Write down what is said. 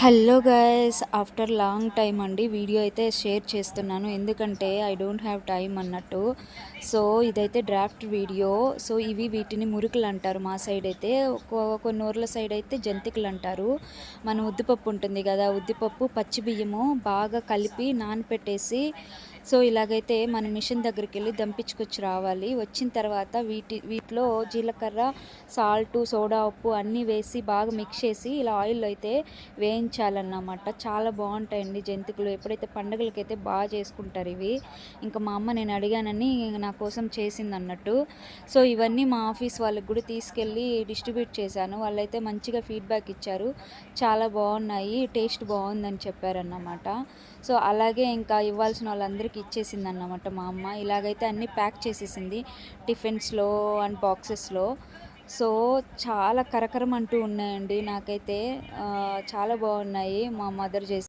Hello guys after long time అండి video అయితే share చేస్తున్నాను. ఎందుకంటే ఐ డోంట్ హ్యావ్ టైం అన్నట్టు. సో ఇదైతే డ్రాఫ్ట్ వీడియో. సో ఇవి వీటిని మురుకులు అంటారు మా సైడ్ అయితే. కొన్ని ఊర్ల సైడ్ అయితే జంతికలు అంటారు. మన ఉద్దిపప్పు ఉంటుంది కదా ఉద్దిపప్పు పచ్చి బియ్యము బాగా కలిపి నానపెట్టేసి సో ఇలాగైతే మన మిషన్ దగ్గరికి వెళ్ళి దంపించుకొచ్చి రావాలి. వచ్చిన తర్వాత వీటి వీటిలో జీలకర్ర సాల్ట్ సోడా ఉప్పు అన్నీ వేసి బాగా మిక్స్ చేసి ఇలా ఆయిల్ అయితే వేయించాలన్నమాట. చాలా బాగుంటాయండి జంతికలు. ఎప్పుడైతే పండుగలకైతే బాగా చేసుకుంటారు ఇవి. ఇంకా మా అమ్మ నేను అడిగానని నా కోసం చేసింది అన్నట్టు సో ఇవన్నీ మా ఆఫీస్ వాళ్ళకి కూడా తీసుకెళ్ళి డిస్ట్రిబ్యూట్ చేశాను. వాళ్ళైతే మంచిగా ఫీడ్బ్యాక్ ఇచ్చారు. చాలా బాగున్నాయి టేస్ట్ బాగుందని చెప్పారన్నమాట. సో అలాగే ఇంకా ఇవ్వాల్సిన వాళ్ళందరికీ ఇచ్చేసింది అన్నమాట మా అమ్మ. ఇలాగైతే అన్నీ ప్యాక్ చేసేసింది టిఫిన్స్లో అండ్ బాక్సెస్లో. సో చాలా కరకరం అంటూ ఉన్నాయండి. నాకైతే ఆ, చాలా బాగున్నాయి. మా మదర్ చేసి